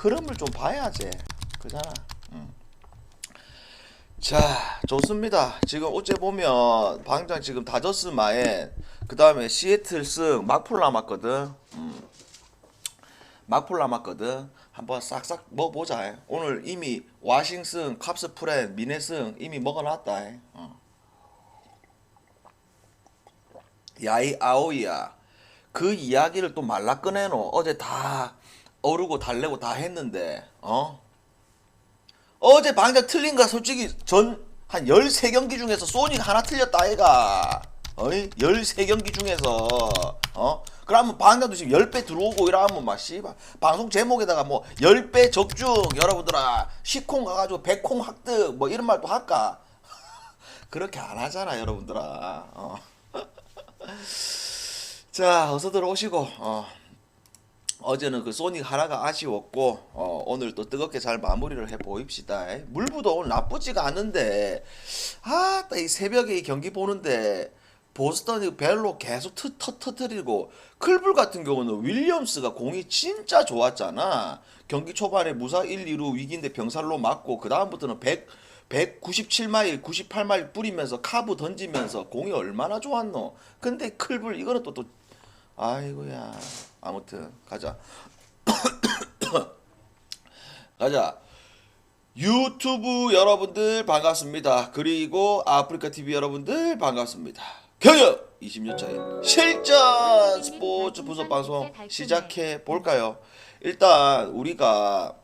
흐름을 좀 봐야지. 그잖아. 음. 자, 좋습니다. 지금 어째 보면 방장 지금 다저스 마엔 그 다음에 시애틀 승 막풀 남았거든. 음. 막풀 남았거든. 한번 싹싹 먹어보자. 오늘 이미 와싱승, 캅스 프렌, 미네승 이미 먹어놨다. 어. 야이 아오이야. 그 이야기를 또 말라 꺼내노. 어제 다 어르고 달래고 다 했는데, 어? 어제 방장 틀린 거 솔직히 전 한 13경기 중에서 소닉 하나 틀렸다 아이가. 어이? 13경기 중에서 어? 그러면 방장도 지금 10배 들어오고 이러면 막 씨발 방송 제목에다가 뭐 10배 적중 여러분들아 시콩 가가지고 백콩 학득 뭐 이런 말도 할까? 그렇게 안 하잖아 여러분들아. 어. 자 어서 들어오시고 어. 어제는 그 소닉 하나가 아쉬웠고 어, 오늘 또 뜨겁게 잘 마무리를 해 보입시다. 물부도 오늘 나쁘지가 않은데 아따 이 새벽에 이 경기 보는데 보스턴이 벨로 계속 트, 터, 터트리고 클불 같은 경우는 윌리엄스가 공이 진짜 좋았잖아. 경기 초반에 무사 1, 2루 위기인데 병살로 맞고 그 다음부터는 100 197마일, 98마일 뿌리면서 카브 던지면서 공이 얼마나 좋았노. 근데 클불 이거는 또 또 아이고야. 아무튼 가자. 가자. 유튜브 여러분들 반갑습니다. 그리고 아프리카 TV 여러분들 반갑습니다. 경력 20년 차의 실전 스포츠 분석 방송 시작해 볼까요? 일단 우리가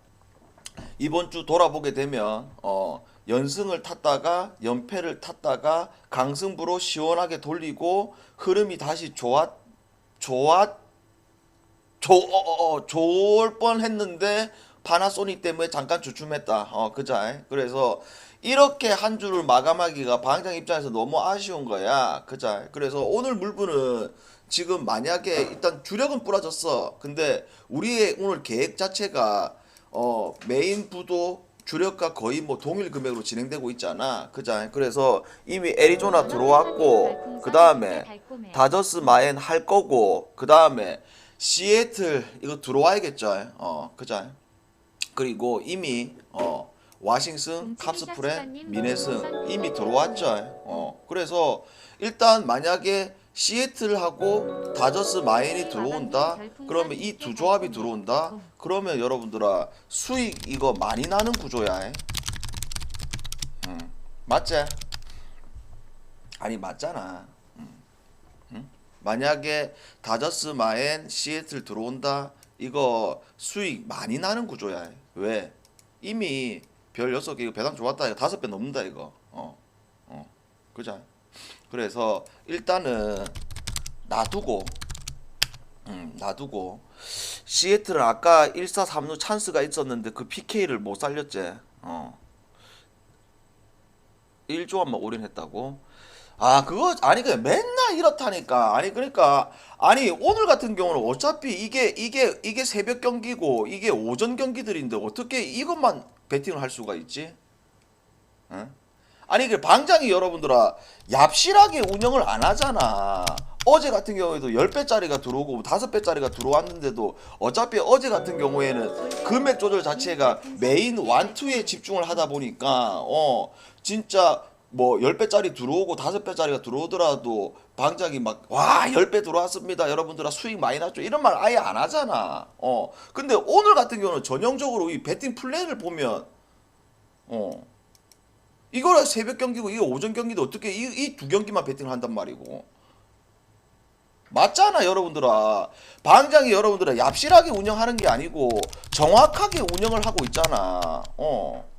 이번 주 돌아보게 되면 어 연승을 탔다가 연패를 탔다가 강승부로 시원하게 돌리고 흐름이 다시 좋았 좋았 조, 어, 어, 어, 좋을 뻔했는데 파나소닉 때문에 잠깐 주춤했다. 어, 그자. 그래서 이렇게 한 주를 마감하기가 방장 입장에서 너무 아쉬운 거야. 그자. 그래서 오늘 물분은 지금 만약에 일단 주력은 부러졌어. 근데 우리의 오늘 계획 자체가 어, 메인 부도 주력과 거의 뭐 동일 금액으로 진행되고 있잖아. 그자. 그래서 이미 애리조나 들어왔고 그 다음에 다저스 마엔 할 거고 그 다음에 시애틀 이거 들어와야겠죠. 어, 그죠? 그리고 이미 어 와싱슨, 캅스프렌, 미네슨 이미 들어왔죠. 어, 그래서 일단 만약에 시애틀하고 다저스 마인이 들어온다. 그러면 이 두 조합이 들어온다. 그러면 여러분들아 수익 이거 많이 나는 구조야. 음, 맞지? 아니 맞잖아. 만약에 다저스 마엔 시애틀 들어온다 이거 수익 많이 나는 구조야. 왜? 이미 별 6개 이거 배당 좋았다 이거 5배 넘는다 이거. 어 어. 그죠? 그래서 일단은 놔두고 음 놔두고. 시애틀은 아까 1, 4, 3루 찬스가 있었는데 그 PK를 못 살렸지. 어. 1조합만 올인했다고 아 그거 아니 그 맨날 이렇다니까 아니 그러니까 아니 오늘 같은 경우는 어차피 이게 이게 이게 새벽 경기고 이게 오전 경기들인데 어떻게 이것만 베팅을 할 수가 있지? 응? 아니 그 방장이 여러분들아 얍실하게 운영을 안 하잖아. 어제 같은 경우에도 10배짜리가 들어오고 5배짜리가 들어왔는데도 어차피 어제 같은 경우에는 금액 조절 자체가 메인 완투에 집중을 하다 보니까 어 진짜 뭐 10배짜리 들어오고 5배짜리가 들어오더라도 방장이 막 와 10배 들어왔습니다. 여러분들아 수익 많이 났죠. 이런 말 아예 안 하잖아. 어. 근데 오늘 같은 경우는 전형적으로 이 배팅 플랜을 보면 어. 이거라 새벽 경기고 이게 오전 경기도 어떻게 이 두 경기만 배팅을 한단 말이고. 맞잖아 여러분들아. 방장이 여러분들아 얍실하게 운영하는 게 아니고 정확하게 운영을 하고 있잖아. 어 어?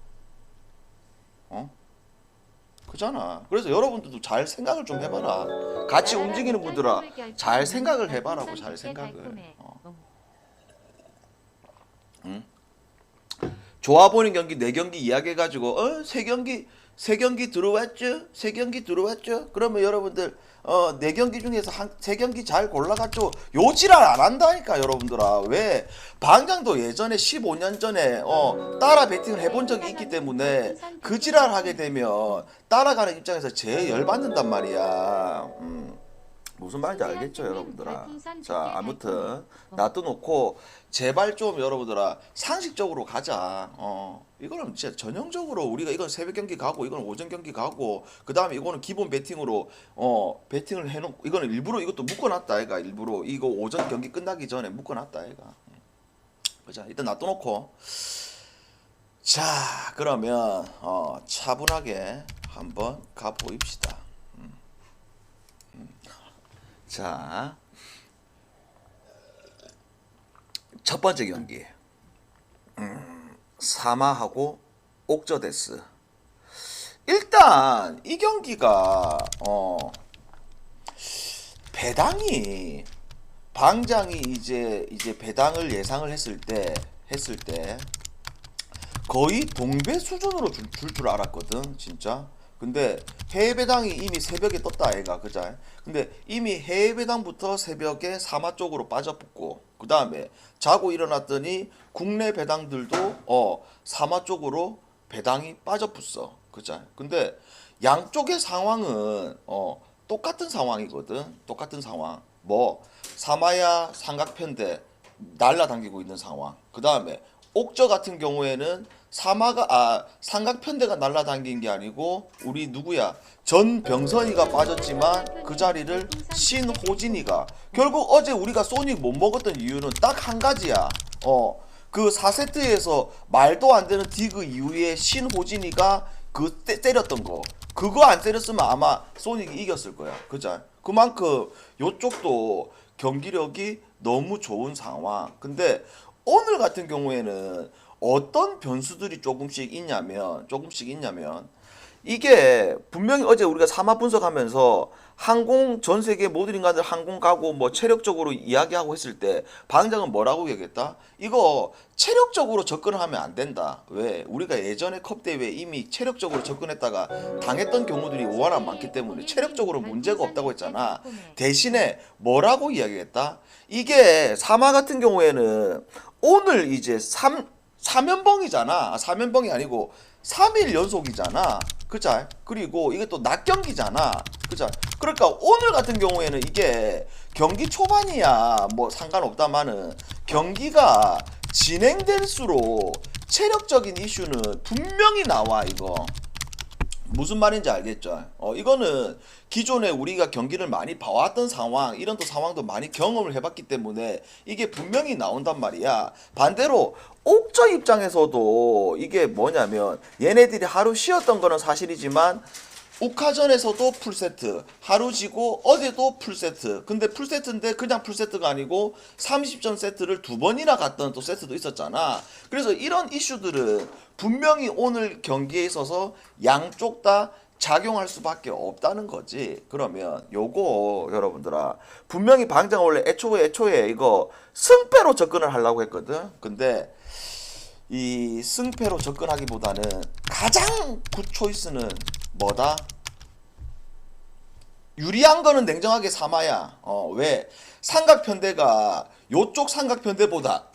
그잖아. 그래서 여러분들도 잘 생각을 좀 해봐라. 같이 움직이는 분들아 잘 생각을 해봐라고 잘 생각을. 어. 좋아 보이는 경기 네 경기 이야기해가지고 어세 경기 세 경기 들어왔죠? 세 경기 들어왔죠? 그러면 여러분들 어 네 경기 중에서 한 세 경기 잘 골라갔죠? 요지랄 안 한다니까 여러분들아 왜 방장도 예전에 15년 전에 어 따라 배팅을 해본 적이 있기 때문에 그 지랄 하게 되면 따라가는 입장에서 제일 열받는단 말이야. 음. 무슨 말인지 알겠죠 여러분들아 자 아무튼 놔둬놓고 제발 좀 여러분들아 상식적으로 가자. 어 이거는 진짜 전형적으로 우리가 이건 새벽 경기 가고 이건 오전 경기 가고 그 다음에 이거는 기본 배팅으로 어 배팅을 해 놓고 이거는 일부러 이것도 묶어 놨다 애가 일부러 이거 오전 경기 끝나기 전에 묶어 놨다 애가. 보자 일단 놔둬 놓고 자 그러면 어 차분하게 한번 가 보입시다. 음. 음. 자. 첫 번째 경기. 음, 사마하고 옥저데스. 일단 이 경기가 어 배당이 방장이 이제 이제 배당을 예상을 했을 때 했을 때 거의 동배 수준으로 줄줄 알았거든 진짜. 근데 해외 배당이 이미 새벽에 떴다 애가. 그자 근데 이미 해외 배당부터 새벽에 사마 쪽으로 빠져붙고 그 다음에 자고 일어났더니 국내 배당들도 어 사마 쪽으로 배당이 빠져붙어. 그자 근데 양쪽의 상황은 어 똑같은 상황이거든. 똑같은 상황. 뭐 사마야 삼각편대 날라당기고 있는 상황. 그 다음에 옥저 같은 경우에는 사마가 아 삼각편대가 날라당긴 게 아니고 우리 누구야? 전병선이가 빠졌지만 그 자리를 신호진이가. 결국 어제 우리가 소닉 못 먹었던 이유는 딱 한 가지야. 어그 4세트에서 말도 안 되는 디그 이후에 신호진이가 그 때, 때렸던 거. 그거 안 때렸으면 아마 소닉이 이겼을 거야. 그죠? 그만큼 요쪽도 경기력이 너무 좋은 상황. 근데 오늘 같은 경우에는 어떤 변수들이 조금씩 있냐면 조금씩 있냐면 이게 분명히 어제 우리가 사마 분석하면서 항공 전 세계 모든 인간들 항공 가고 뭐 체력적으로 이야기하고 했을 때 방장은 뭐라고 얘기했다? 이거 체력적으로 접근하면 안 된다. 왜? 우리가 예전에 컵 대회 이미 체력적으로 접근했다가 당했던 경우들이 워낙 많기 때문에 체력적으로 문제가 없다고 했잖아. 대신에 뭐라고 이야기했다? 이게 사마 같은 경우에는 오늘 이제 3 3연봉이잖아. 3연봉이 아니고 3일 연속이잖아. 그자? 그리고 이게 또 낮 경기잖아. 그자? 그러니까 오늘 같은 경우에는 이게 경기 초반이야. 뭐 상관없다마는 경기가 진행될수록 체력적인 이슈는 분명히 나와 이거. 무슨 말인지 알겠죠? 어, 이거는 기존에 우리가 경기를 많이 봐왔던 상황, 이런 또 상황도 많이 경험을 해봤기 때문에 이게 분명히 나온단 말이야. 반대로 옥저 입장에서도 이게 뭐냐면 얘네들이 하루 쉬었던 거는 사실이지만 우카전에서도 풀세트, 하루 지고 어제도 풀세트. 근데 풀세트인데 그냥 풀세트가 아니고 30점 세트를 두 번이나 갔던 또 세트도 있었잖아. 그래서 이런 이슈들은 분명히 오늘 경기에 있어서 양쪽 다 작용할 수밖에 없다는 거지. 그러면 요거 여러분들아 분명히 방장 원래 애초에 애초에 이거 승패로 접근을 하려고 했거든. 근데 이 승패로 접근하기보다는 가장 굿 초이스는 뭐다? 유리한 거는 냉정하게 삼아야. 어, 왜? 삼각편대가 요쪽 삼각편대보다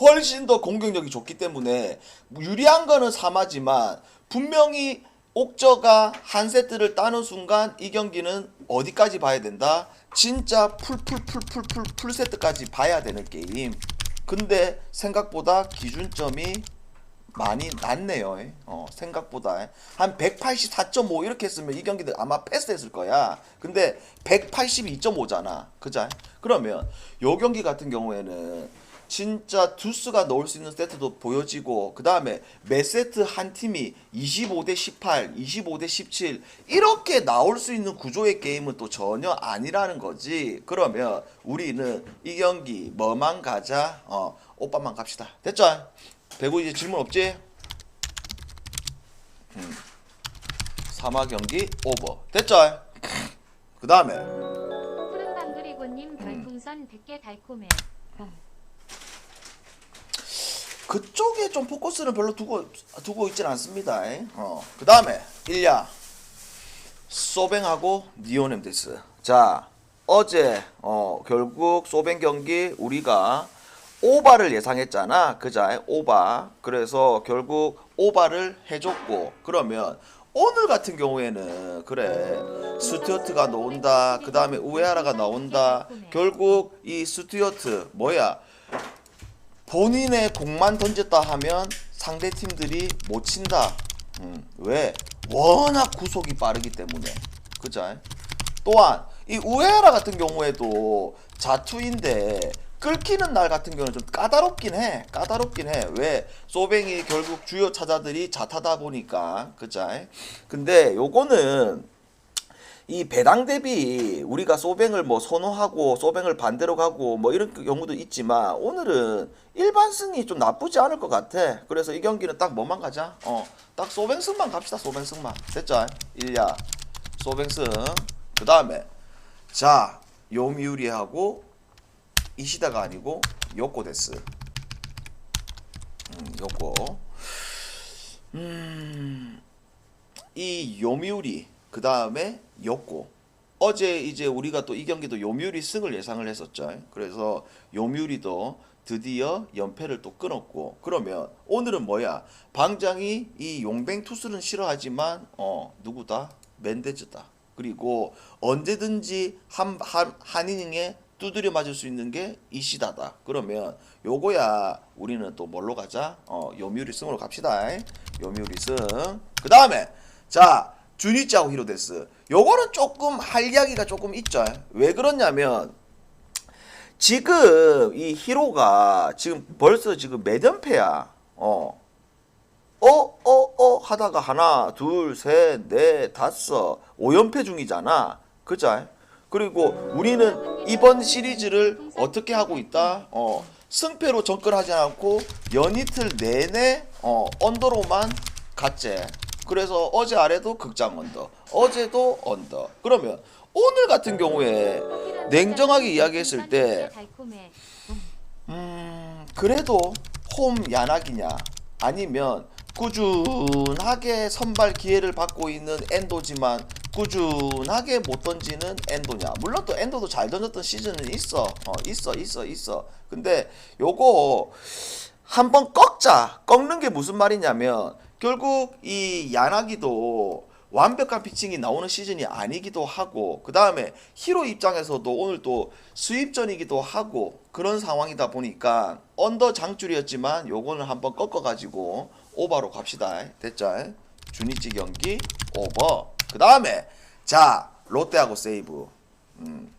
훨씬 더 공격력이 좋기 때문에 유리한 거는 삼아지만 분명히 옥저가 한 세트를 따는 순간 이 경기는 어디까지 봐야 된다? 진짜 풀 풀 풀 풀 풀 풀 세트까지 봐야 되는 게임. 근데 생각보다 기준점이 많이 낮네요. 어, 생각보다 한 184.5 이렇게 했으면 이 경기들 아마 패스했을 거야. 근데 182.5잖아. 그자? 그러면 요 경기 같은 경우에는 진짜 두스가 넣을 수 있는 세트도 보여지고 그 다음에 매 세트 한 팀이 25대 18, 25대 17 이렇게 나올 수 있는 구조의 게임은 또 전혀 아니라는 거지. 그러면 우리는 이 경기 뭐만 가자. 어, 오빠만 갑시다. 됐죠? 배구 이제 질문 없지? 음. 사마 경기 오버. 됐죠? 그 다음에 푸른 방그리고님 별풍선 100개 달콤해. 그쪽에 좀 포커스는 별로 두고 두고 있진 않습니다. 어. 그 다음에 일야 소뱅하고 니오넴데스. 자 어제 어 결국 소뱅 경기 우리가 오바를 예상했잖아. 그자 오바. 그래서 결국 오바를 해줬고 그러면 오늘 같은 경우에는 그래 스튜어트가 나온다. 그 다음에 우에하라가 나온다. 결국 이 스튜어트 뭐야? 본인의 공만 던졌다 하면 상대 팀들이 못 친다. 음, 왜? 워낙 구속이 빠르기 때문에. 그죠? 또한 이 우에라 같은 경우에도 자투인데 끌키는 날 같은 경우는 좀 까다롭긴 해. 까다롭긴 해. 왜? 소뱅이 결국 주요 차자들이 자타다 보니까. 그죠? 근데 요거는 이 배당 대비 우리가 소뱅을 뭐 선호하고 소뱅을 반대로 가고 뭐 이런 경우도 있지만 오늘은 일반 승이 좀 나쁘지 않을 것 같아. 그래서 이 경기는 딱 뭐만 가자. 어, 딱 소뱅 승만 갑시다. 소뱅 승만. 됐죠? 일야 소뱅 승. 그 다음에 자 요미우리하고 이시다가 아니고 요코 데스. 음, 요코. 음. 이 요미우리 그 다음에 요코 어제 이제 우리가 또 이 경기도 요미우리 승을 예상을 했었죠. 그래서 요미우리도 드디어 연패를 또 끊었고 그러면 오늘은 뭐야? 방장이 이 용뱅 투수는 싫어하지만 어 누구다? 멘데즈다. 그리고 언제든지 한, 한, 한 이닝에 두드려 맞을 수 있는 게 이시다다. 그러면 요거야 우리는 또 뭘로 가자? 어 요미우리 승으로 갑시다. 요미우리 승. 그 다음에 자 주니짜고 히로데스. 요거는 조금 할 이야기가 조금 있죠. 왜 그러냐면 지금 이 히로가 지금 벌써 지금 몇 연패야. 어. 어, 어, 어 하다가 하나, 둘, 셋, 넷, 다섯, 오 연패 중이잖아. 그죠? 그리고 우리는 이번 시리즈를 어떻게 하고 있다? 어, 승패로 접근하지 않고 연이틀 내내 어, 언더로만 갔지. 그래서 어제 아래도 극장 언더, 어제도 언더. 그러면 오늘 같은 경우에 냉정하게 이야기했을 때. 음, 그래도 홈 야나기냐 아니면 꾸준하게 선발 기회를 받고 있는 엔도지만 꾸준하게 못 던지는 엔도냐 물론 또 엔도도 잘 던졌던 시즌은 있어 어, 있어 있어 있어 근데 요거 한번 꺾자 꺾는 게 무슨 말이냐면 결국 이 야나기도 완벽한 피칭이 나오는 시즌이 아니기도 하고 그 다음에 히로 입장에서도 오늘 또 수입전이기도 하고 그런 상황이다 보니까 언더 장줄이었지만 요거는 한번 꺾어가지고 오버로 갑시다 됐죠 주니치 경기 오버 그 다음에 자 롯데하고 세이브 음.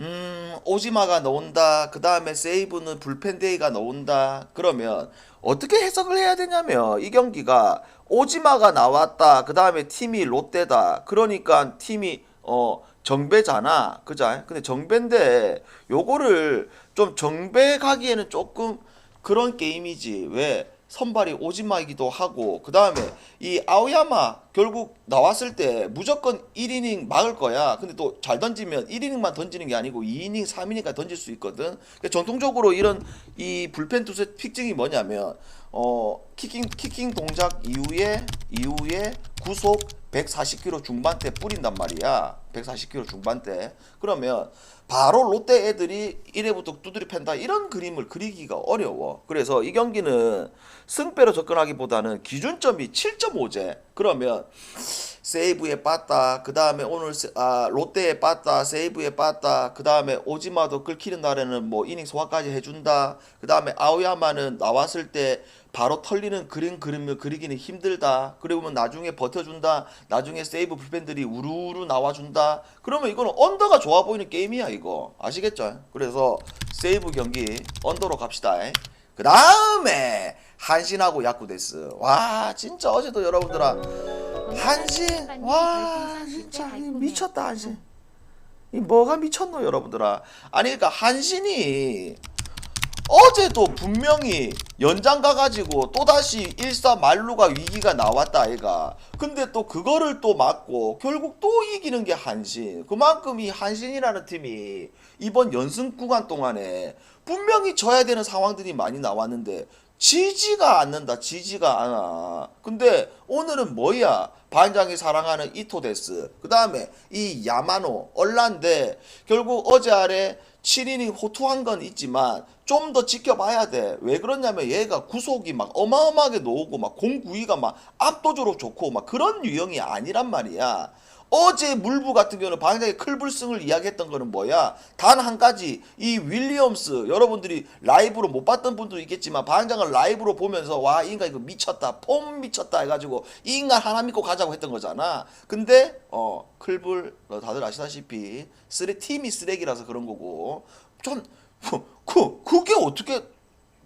음, 오지마가 나온다. 그 다음에 세이브는 불펜데이가 나온다. 그러면 어떻게 해석을 해야 되냐면 이 경기가 오지마가 나왔다. 그 다음에 팀이 롯데다. 그러니까 팀이 어 정배잖아. 그죠? 근데 정배인데 요거를 좀 정배 가기에는 조금 그런 게임이지. 왜? 선발이 오지마이기도 하고 그 다음에 이 아오야마 결국 나왔을 때 무조건 1이닝 막을 거야. 근데 또 잘 던지면 1이닝만 던지는 게 아니고 2이닝 3이닝까지 던질 수 있거든. 그러니까 전통적으로 이런 이 불펜 투수의 특징이 뭐냐면 어 키킹 키킹 동작 이후에 이후에 구속 140km 중반대 뿌린단 말이야. 140km 중반대 그러면 바로 롯데 애들이 1회부터 두드리 팬다 이런 그림을 그리기가 어려워. 그래서 이 경기는 승패로 접근하기보다는 기준점이 7.5제 그러면 세이브에 빠따 그 다음에 오늘 세- 아, 롯데에 빠따 세이브에 빠따 그 다음에 오지마도 끌키는 날에는 뭐 이닝 소화까지 해준다. 그 다음에 아오야마는 나왔을 때 바로 털리는 그림 그림을 그리기는 힘들다. 그리고 나중에 버텨준다. 나중에 세이브 불펜들이 우르르 나와준다. 그러면 이거는 언더가 좋아 보이는 게임이야 이거. 아시겠죠? 그래서 세이브 경기 언더로 갑시다. 그 다음에 한신하고 야쿠데스 와 진짜 어제도 여러분들아. 한신? 와 진짜. 이 미쳤다 한신. 이 뭐가 미쳤노 여러분들아. 아니 그러니까 한신이 어제도 분명히 연장 가가지고 또다시 일사 말루가 위기가 나왔다 아이가. 근데 또 그거를 또 맞고 결국 또 이기는 게 한신. 그만큼 이 한신이라는 팀이 이번 연승 구간 동안에 분명히 져야 되는 상황들이 많이 나왔는데 지지가 않는다 지지가 않아 근데 오늘은 뭐야 반장이 사랑하는 이토데스 그 다음에 이 야마노 얼란데 결국 어제 아래 7이닝 호투한 건 있지만 좀 더 지켜봐야 돼. 왜 그러냐면 얘가 구속이 막 어마어마하게 놓고 막 공구위가 막 압도적으로 좋고 막 그런 유형이 아니란 말이야. 어제 물부 같은 경우는 방장의 클불승을 이야기했던 거는 뭐야? 단 한 가지 이 윌리엄스 여러분들이 라이브로 못 봤던 분도 있겠지만 방장을 라이브로 보면서 와이 인간 이거 미쳤다 폼 미쳤다 해가지고 이 인간 하나 믿고 가자고 했던 거잖아. 근데 어 클불 어, 다들 아시다시피 쓰레 팀이 쓰레기라서 그런 거고 전 그 그게 어떻게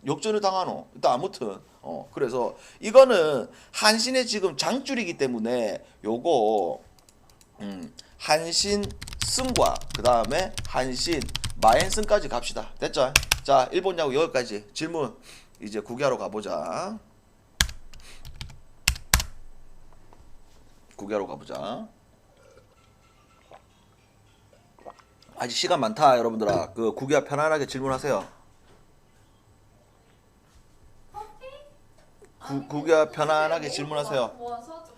역전을 당하노? 일단 아무튼 어 그래서 이거는 한신의 지금 장줄이기 때문에 요거 음 한신 승과 그 다음에 한신 마엔승까지 갑시다. 됐죠? 자 일본 야구 여기까지. 질문 이제 구기하러 가보자. 구기하러 가보자. 아직 시간 많다 여러분들아. 그 구기야 편안하게 질문하세요. 구, 구기야 편안하게 질문하세요. 모아서 네. 이거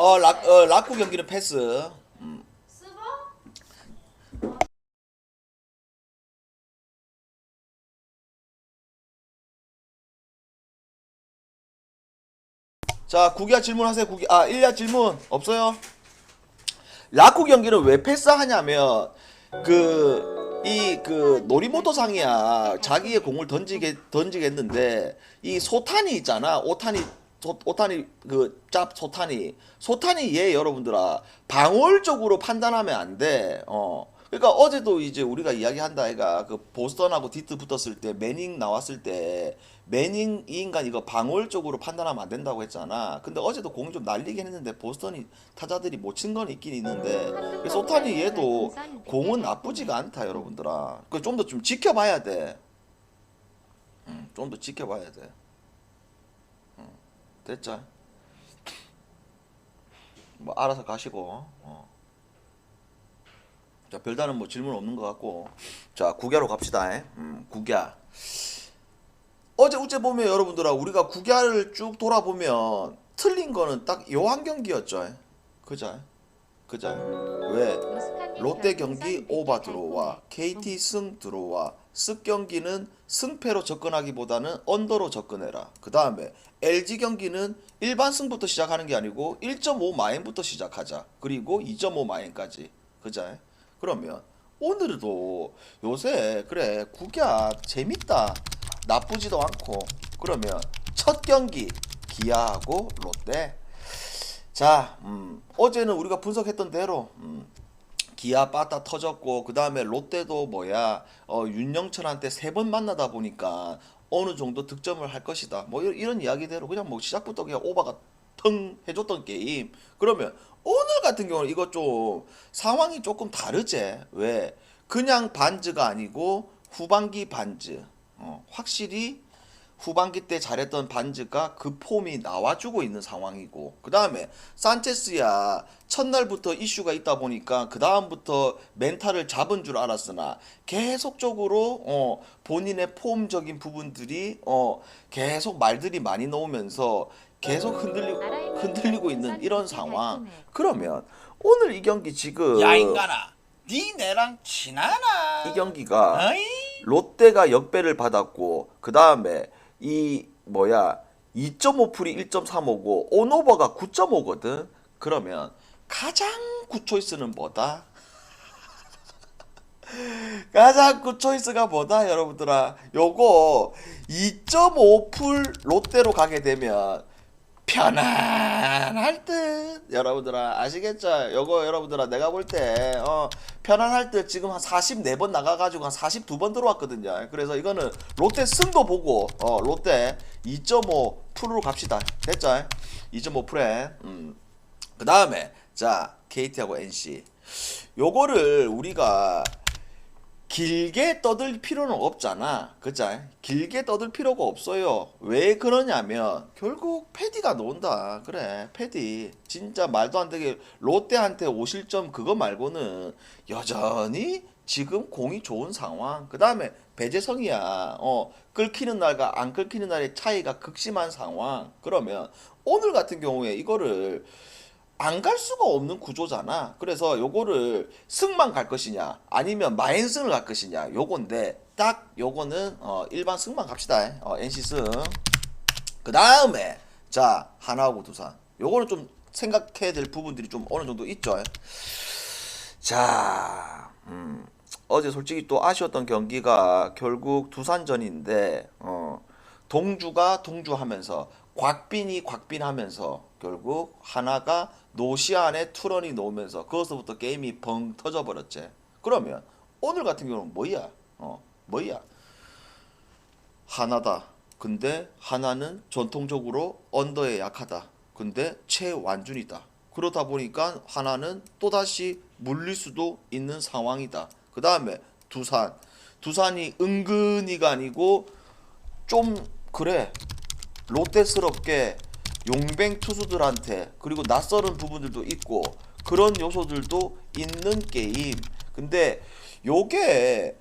어, 락, 어떻게 어 라쿠 경기는 패스 쓰버? 자, 구기야 질문하세요. 구기. 아, 일야 질문 없어요? 라쿠 경기는 왜 패스하냐면 그 이그 노리모토 상이야 자기의 공을 던지게 던지겠는데 이 소탄이 있잖아 오탄이 소, 오탄이 그짭 소탄이 소탄이 얘 여러분들아 방어적으로 판단하면 안 돼. 어. 그러니까 어제도 이제 우리가 이야기한다 아이가 그 보스턴하고 디트 붙었을 때 매닝 나왔을 때 매닝 이 인간 이거 방어적으로 판단하면 안 된다고 했잖아. 근데 어제도 공 좀 날리긴 했는데 보스턴이 타자들이 못 친 건 있긴 있는데 소탄이 얘도 공은 나쁘지가 않다 여러분들아. 그 좀 더좀 지켜봐야 돼. 음, 좀 더 지켜봐야 돼. 음, 됐자. 뭐 알아서 가시고. 어. 자 별다른 뭐 질문 없는 것 같고 자 국야로 갑시다. 음, 국야. 어제 우째 보면 여러분들아 우리가 국야를 쭉 돌아보면 틀린 거는 딱 요 한 경기였죠. 그자. 그자. 왜? 롯데 경기 오바 들어와 KT 승 들어와 쓱 경기는 승패로 접근하기보다는 언더로 접근해라. 그 다음에 LG 경기는 일반 승부터 시작하는 게 아니고 1.5 마인부터 시작하자. 그리고 2.5 마인까지. 그자. 그러면 오늘도 요새 그래 국야 재밌다. 나쁘지도 않고 그러면 첫 경기 기아하고 롯데. 자, 음, 어제는 우리가 분석했던 대로 음, 기아 빠따 터졌고 그 다음에 롯데도 뭐야 어, 윤영철한테 세 번 만나다 보니까 어느 정도 득점을 할 것이다. 뭐 이런, 이런 이야기대로 그냥 뭐 시작부터 그냥 오바가 腾해줬던 게임. 그러면 오늘 같은 경우는 이거 좀 상황이 조금 다르지. 왜? 그냥 반즈가 아니고 후반기 반즈. 어, 확실히 후반기 때 잘했던 반즈가 그 폼이 나와주고 있는 상황이고 그 다음에 산체스야 첫날부터 이슈가 있다 보니까 그 다음부터 멘탈을 잡은 줄 알았으나 계속적으로 어, 본인의 폼적인 부분들이 어, 계속 말들이 많이 나오면서 계속 흔들리, 흔들리고 있는 이런 상황. 그러면 오늘 이 경기 지금 야 인간아. 니 내랑 친하나? 이 경기가? 롯데가 역배를 받았고 그 다음에 이 뭐야 2.5풀이 1.35고 온오버가 9.5거든. 그러면 가장 굿 초이스는 뭐다? 가장 굿 초이스가 뭐다 여러분들아 요거 2.5풀 롯데로 가게 되면 편안할 듯 여러분들아 아시겠죠? 요거 여러분들아 내가 볼 때 어, 편안할 듯 지금 한 44번 나가가지고 한 42번 들어왔거든요 그래서 이거는 롯데 승도 보고 어, 롯데 2.5 풀로 갑시다 됐죠? 2.5 풀에 음. 그 다음에 자 KT하고 NC 요거를 우리가 길게 떠들 필요는 없잖아. 그자? 길게 떠들 필요가 없어요. 왜 그러냐면 결국 패디가 논다. 그래. 패디. 진짜 말도 안 되게 롯데한테 5실점 그거 말고는 여전히 지금 공이 좋은 상황. 그다음에 배재성이야. 어, 끌키는 날과 안 끌키는 날의 차이가 극심한 상황. 그러면 오늘 같은 경우에 이거를 안 갈 수가 없는 구조잖아. 그래서 요거를 승만 갈 것이냐, 아니면 마인승을 갈 것이냐, 요건데 딱 요거는 어, 일반 승만 갑시다. 어, NC 승. 그 다음에 자 하나하고 두산. 요거는 좀 생각해야 될 부분들이 좀 어느 정도 있죠. 자, 음, 어제 솔직히 또 아쉬웠던 경기가 결국 두산전인데 어, 동주가 동주하면서 곽빈이 곽빈하면서 결국 하나가 노시안에 투런이 놓으면서 거기서부터 게임이 벙 터져버렸지. 그러면 오늘 같은 경우는 뭐야? 어, 뭐야? 하나다. 근데 하나는 전통적으로 언더에 약하다. 근데 최완준이다. 그러다 보니까 하나는 또다시 물릴 수도 있는 상황이다. 그 다음에 두산. 두산이 은근히가 아니고 좀 그래 롯데스럽게 용뱅 투수들한테 그리고 낯설은 부분들도 있고 그런 요소들도 있는 게임. 근데 요게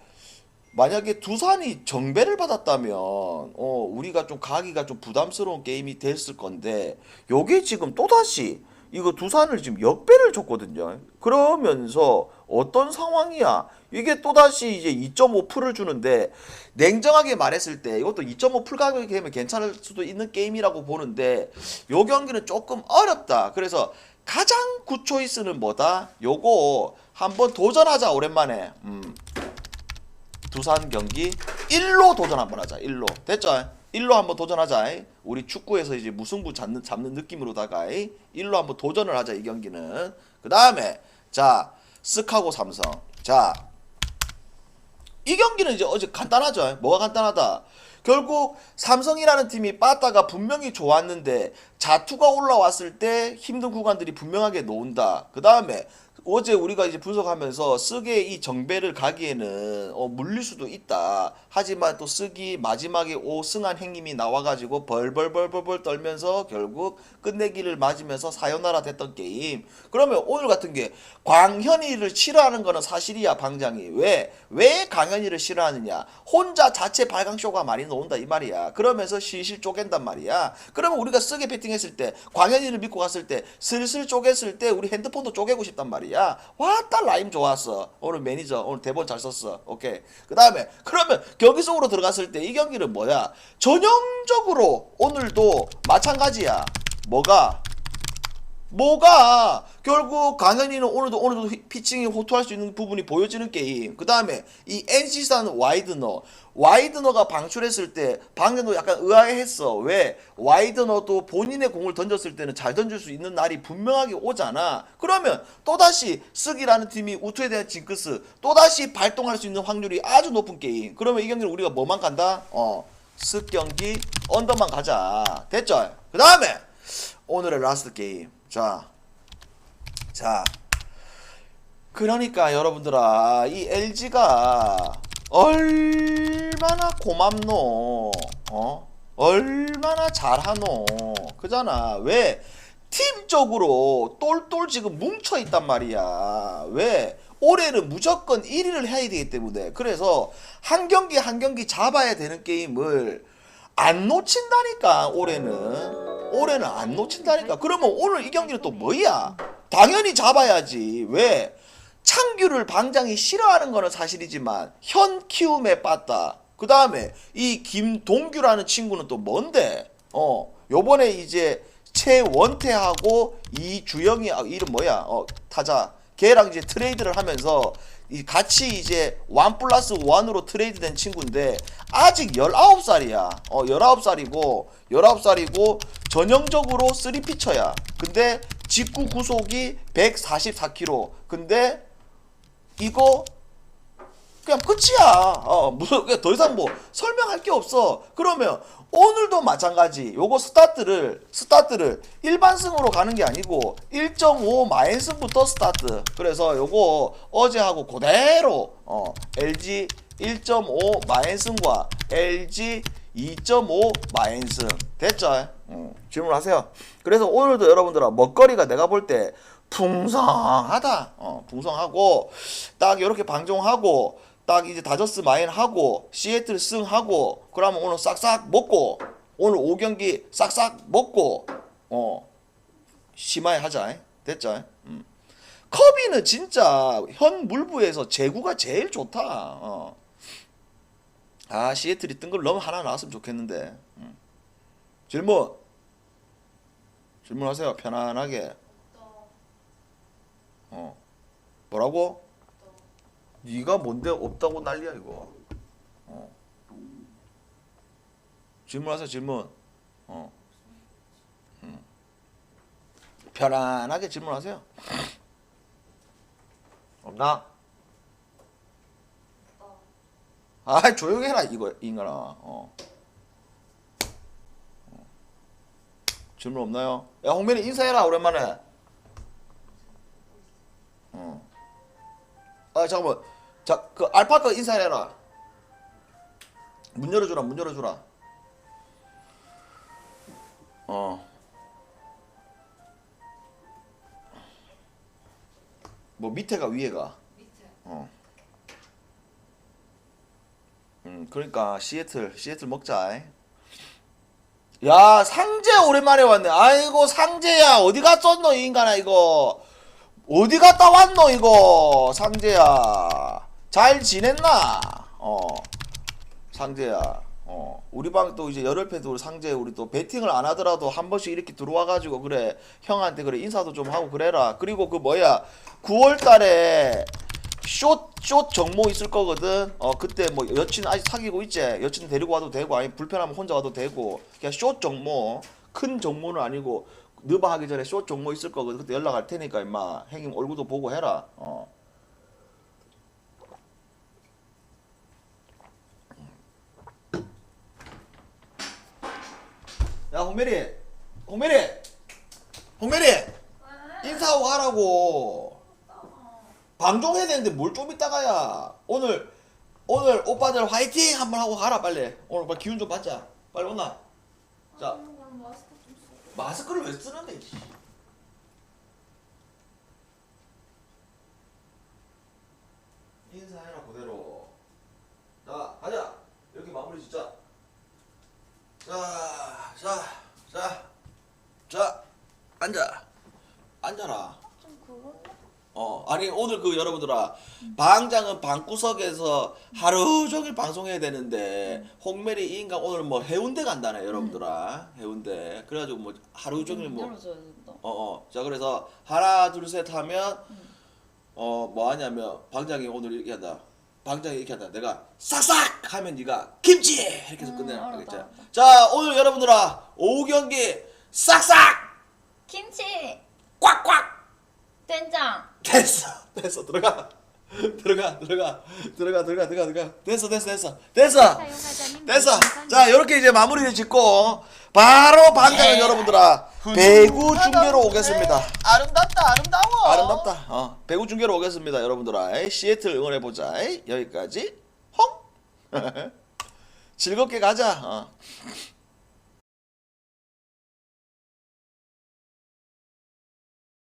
만약에 두산이 정배를 받았다면 어 우리가 좀 가기가 좀 부담스러운 게임이 됐을 건데 요게 지금 또다시 이거 두산을 지금 역배를 줬거든요. 그러면서 어떤 상황이야? 이게 또다시 이제 2.5 풀을 주는데 냉정하게 말했을 때 이것도 2.5풀 가격이 되면 괜찮을 수도 있는 게임이라고 보는데 요 경기는 조금 어렵다. 그래서 가장 굿 초이스는 뭐다? 요거 한번 도전하자 오랜만에. 음. 두산 경기 1로 도전 한번 하자. 1로. 됐죠? 1로 한번 도전하자. 우리 축구에서 이제 무승부 잡는, 잡는 느낌으로다가 1로 한번 도전을 하자. 이 경기는. 그 다음에 자 스카고 삼성. 자 이 경기는 이제 어제 간단하죠. 뭐가 간단하다. 결국 삼성이라는 팀이 빠따가 분명히 좋았는데 자투가 올라왔을 때 힘든 구간들이 분명하게 놓은다. 그 다음에 어제 우리가 이제 분석하면서 쓰게 이 정배를 가기에는 어, 물릴 수도 있다. 하지만 또 쓰기 마지막에 오승한 행님이 나와가지고 벌벌벌벌벌 떨면서 결국 끝내기를 맞으면서 사요나라 됐던 게임. 그러면 오늘 같은 게 광현이를 싫어하는 거는 사실이야 방장이. 왜? 왜 강현이를 싫어하느냐? 혼자 자체 발광쇼가 많이 나온다 이 말이야. 그러면서 실실 쪼갠단 말이야. 그러면 우리가 쓰게 배팅했을 때 광현이를 믿고 갔을 때 슬슬 쪼갰을 때 우리 핸드폰도 쪼개고 싶단 말이야. 와따 라임 좋았어. 오늘 매니저 오늘 대본 잘 썼어. 오케이. 그 다음에 그러면 경기 속으로 들어갔을 때 이 경기는 뭐야? 전형적으로 오늘도 마찬가지야. 뭐가? 뭐가 결국 강현이는 오늘도 오늘도 휘- 피칭이 호투할 수 있는 부분이 보여지는 게임. 그 다음에 이 NC산 와이드너 와이드너가 방출했을 때 방금도 약간 의아해했어. 왜 와이드너도 본인의 공을 던졌을 때는 잘 던질 수 있는 날이 분명하게 오잖아. 그러면 또 다시 쓰기라는 팀이 우투에 대한 징크스 또 다시 발동할 수 있는 확률이 아주 높은 게임. 그러면 이 경기는 우리가 뭐만 간다? 어, 쓱 경기 언더만 가자. 됐죠? 그 다음에 오늘의 라스트 게임. 자, 자. 그러니까 여러분들아, 이 LG가 얼마나 고맙노, 어? 얼마나 잘하노, 그잖아. 왜? 팀적으로 똘똘 지금 뭉쳐 있단 말이야. 왜? 올해는 무조건 1위를 해야 되기 때문에. 그래서 한 경기 한 경기 잡아야 되는 게임을 안 놓친다니까 올해는 올해는 안 놓친다니까. 그러면 오늘 이 경기는 또 뭐야? 당연히 잡아야지. 왜? 창규를 방장이 싫어하는 거는 사실이지만 현 키움에 빠따 그 다음에 이 김동규라는 친구는 또 뭔데? 어 요번에 이제 최원태하고 이주영이 아, 이름 뭐야? 어 타자. 걔랑 이제 트레이드를 하면서 이 같이 이제 원 플러스 원으로 트레이드된 친구인데 아직 19살이야. 어 19살이고 19살이고 전형적으로 3피처야. 근데 직구 구속이 144km. 근데 이거 그냥 끝이야. 어, 무슨 더 이상 뭐 설명할 게 없어. 그러면 오늘도 마찬가지. 요거 스타트를 스타트를 일반승으로 가는 게 아니고 1.5 마인승부터 스타트. 그래서 요거 어제하고 그대로 어, LG 1.5 마인승과 LG 2.5 마인승 됐죠? 음, 질문하세요. 그래서 오늘도 여러분들아 먹거리가 내가 볼 때 풍성하다. 어, 풍성하고 딱 이렇게 방종하고 딱 이제 다저스 마인 하고 시애틀 승 하고 그러면 오늘 싹싹 먹고 오늘 5경기 싹싹 먹고 어 심하게 하자. 됐죠? 음. 커비는 진짜 현 물부에서 제구가 제일 좋다. 어. 아 시애틀이 뜬걸 너무 하나 나왔으면 좋겠는데. 음. 질문. 질문하세요. 편안하게. 어. 뭐라고? 네가 뭔데 없다고 난리야 이거. 어. 질문하세요. 질문. 어. 음. 편안하게 질문하세요. 없나? 아 조용해라 이거 인간아. 어. 어. 질문 없나요? 야 홍면이 인사해라 오랜만에. 어. 아 잠깐만. 자그 알파카 인사해라. 문 열어주라 문 열어주라. 어. 뭐 밑에가 위에가. 밑에. 어. 음, 그러니까 시애틀, 시애틀 먹자. 야, 상재 오랜만에 왔네. 아이고, 상재야. 어디 갔었노, 이 인간아, 이거. 어디 갔다 왔노, 이거. 상재야. 잘 지냈나? 어. 상재야. 어. 우리 방 또 이제 열흘패도 우리 상재 우리 또 배팅을 안 하더라도 한 번씩 이렇게 들어와 가지고 그래. 형한테 그래 인사도 좀 하고 그래라. 그리고 그 뭐야? 9월 달에 숏, 숏 정모 있을 거거든. 어, 그때 뭐 여친 아직 사귀고 있지. 여친 데리고 와도 되고, 아니 불편하면 혼자 와도 되고. 그냥 숏 정모. 큰 정모는 아니고, 느바 하기 전에 숏 정모 있을 거거든. 그때 연락할 테니까, 임마. 형님 얼굴도 보고 해라. 어. 야, 홍메리. 홍메리. 홍메리. 인사하고 가라고. 방종해야 되는데 뭘좀 이따가야. 오늘 오늘 오빠들 화이팅! 한번 하고 가라 빨리. 오늘 빨리 기운 좀 받자. 빨리 온나? 자. 마스크를 왜 쓰는데. 인사해라 그대로. 자 가자. 이렇게 마무리 짓자. 자 자 자 자 앉아. 앉아라. 좀 그건데? 어 아니 오늘 그 여러분들아 방장은 방구석에서 하루 종일 방송해야 되는데 홍메리 이 인간 오늘 뭐 해운대 간다네 여러분들아. 해운대. 그래가지고 뭐 하루 종일 뭐. 열어줘야 된다. 어어. 자 그래서 하나 둘 셋 하면 어 뭐 하냐면 방장이 오늘 이렇게 한다. 방장이 이렇게 한다. 내가 싹싹 하면 네가 김치! 이렇게 해서 음, 끝내라. 알았다, 알겠지? 알았다. 자 오늘 여러분들아 오후 경기 싹싹! 김치, 꽉꽉 된장. 됐어. 됐어. 들어가. 들어가. 들어가. 들어가. 들어가. 들어가. 들어가. 됐어. 됐어. 됐어. 됐어. 사용하자님 됐어. 자 이렇게 이제 마무리를 짓고 바로 방장은 네. 여러분들아 배구 중계로 오겠습니다. 아름답다. 아름다워. 아름답다. 어 배구 중계로 오겠습니다 여러분들아. 에이, 시애틀 응원해 보자. 에이, 여기까지. 홍? 즐겁게 가자. 어.